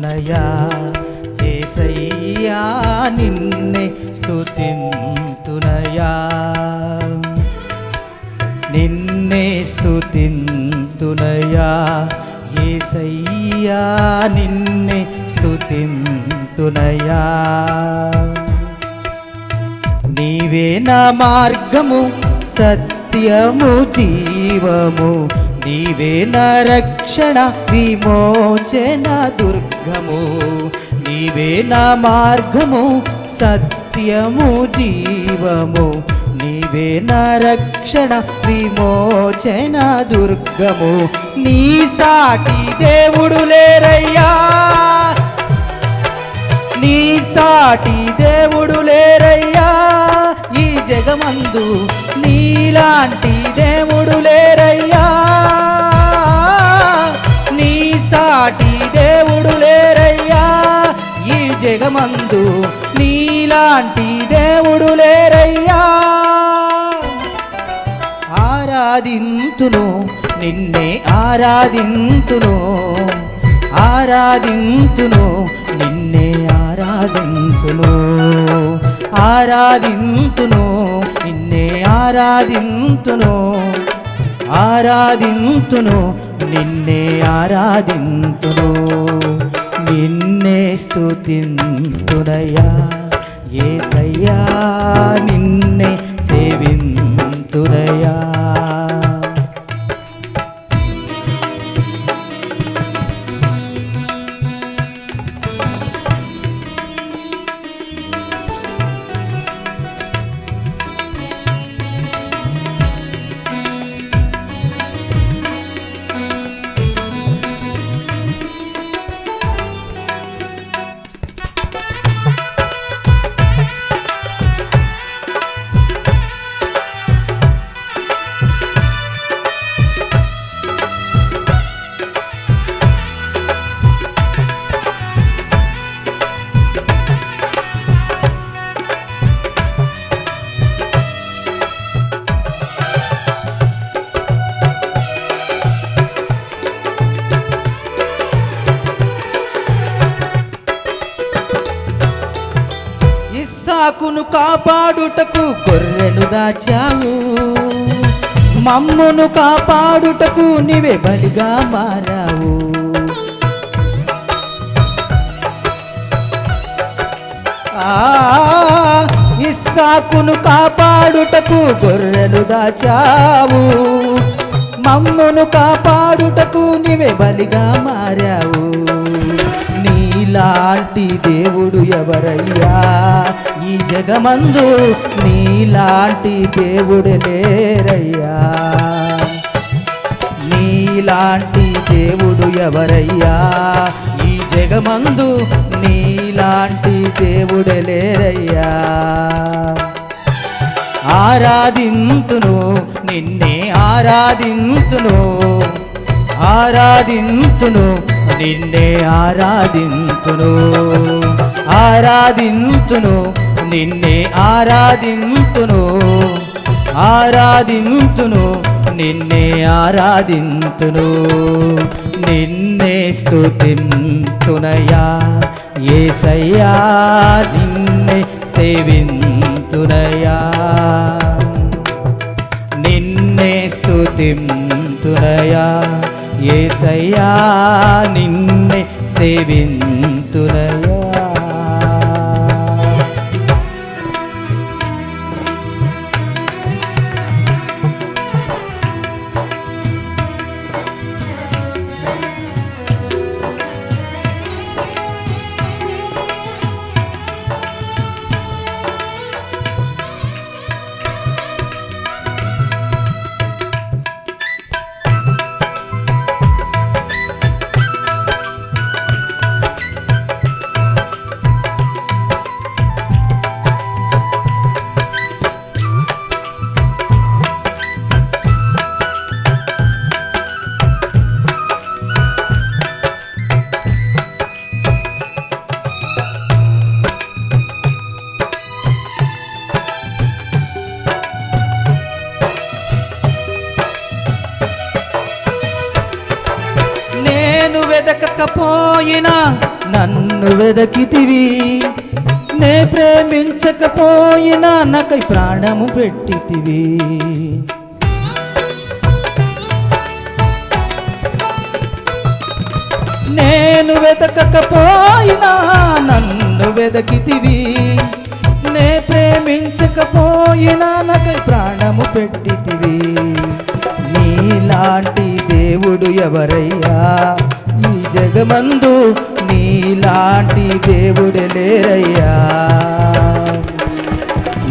స్తుతింతునయా ఏసయ్యా నిన్నే స్తుతింతునయా నిన్నే స్తుతింతునయా ఏసయ్యా నిన్నే స్తుతింతునయా నీవే నా మార్గము సత్యము జీవము. నీవే నా రక్షణ విమోచన దుర్గము. నీవే నా మార్గము సత్యము జీవము. నీవే నా రక్షణ విమోచన దుర్గము. నీ సాటి దేవుడు లేరయ్యా. నీ సాటి దేవుడు లేరయ్యా. ఈ జగమందు నీలాంటి దేవుడు లేరయ్యా. జగమందు నీలాంటి దేవుడు లేరయ్యా. ఆరాధింతును నిన్నే ఆరాధింతును. ఆరాధింతును నిన్నే ఆరాధింతును. ఆరాధింతును నిన్నే ఆరాధింతును. ఆరాధింతును నిన్నే ఆరాధింతును. నిన్నే స్తుతింతునయ్యా ఏసయ్యా నిన్నే కాపాడుటకు గొర్రెను దాచావు. మమ్మును కాపాడుటకు నీవే బలిగా మారావు. ఇస్సాకును కాపాడుటకు గొర్రెను దాచావు. మమ్మును కాపాడుటకు నీవే బలిగా మారావు. నీలాంటి దేవుడు ఎవరయ్యా? ఈ జగమందు నీలాంటి దేవుడు లేరయ్యా. నీలాంటి దేవుడు ఎవరయ్యా? ఈ జగమందు నీలాంటి దేవుడు లేరయ్యా. ఆరాధింతును నిన్నే ఆరాధింతును. ఆరాధింతును నిన్నే ఆరాధింతును. ఆరాధింతును నిన్నే ఆరాధింతును ఆరాధింతును నిన్నే ఆరాధింతును నిన్నే స్తుతింతునయా ఏసయ్యా నిన్నే సేవింతునయా నిన్నే స్తుతింతునయా ఏసయ్యా నిన్నే సేవిం ప్రేమించకపోయినా నన్ను వెదకితివి. నే ప్రేమించకపోయినా నాకై ప్రాణము పెట్టితివి. నేను వెతకకపోయినా నన్ను వెదకితివి. నే ప్రేమించకపోయినా నాకై ప్రాణము పెట్టితివి. నీలాంటి దేవుడు ఎవరయ్యా? ఈ జగమందు నీలాంటి దేవుడే లేరయ్యా.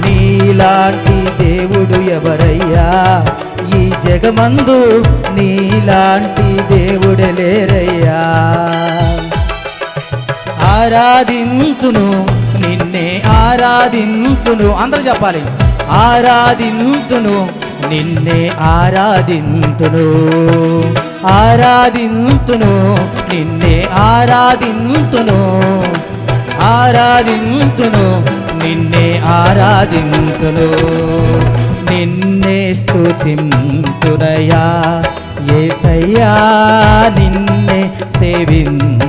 నీలాంటి దేవుడు ఎవరయ్యా? ఈ జగమందు నీలాంటి దేవుడే లేరయ్యా. ఆరాధింతును నిన్నే ఆరాధింతును. అందరూ చెప్పాలి. ఆరాధింతును నిన్నే ఆరాధింతును. ఆరాధింతును నిన్నే ఆరాధింతును. ఆరాధింతును నిన్నే ఆరాధింతును. నిన్నే స్తుతింతునయా ఏసయ్యా నిన్నే సేవింతు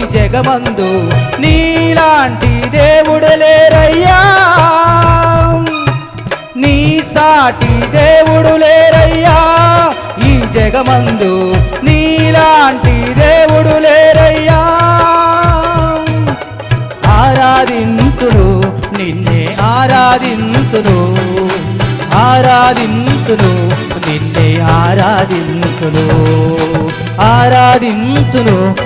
జగమందు నీలాంటి దేవుడు లేరయ్యా. నీ సాటి దేవుడు లేరయ్యా. ఈ జగమందు నీలాంటి దేవుడు లేరయ్యా. ఆరాధింతును నిన్నే ఆరాధింతును. ఆరాధింతును నిన్నే ఆరాధింతును. ఆరాధింతును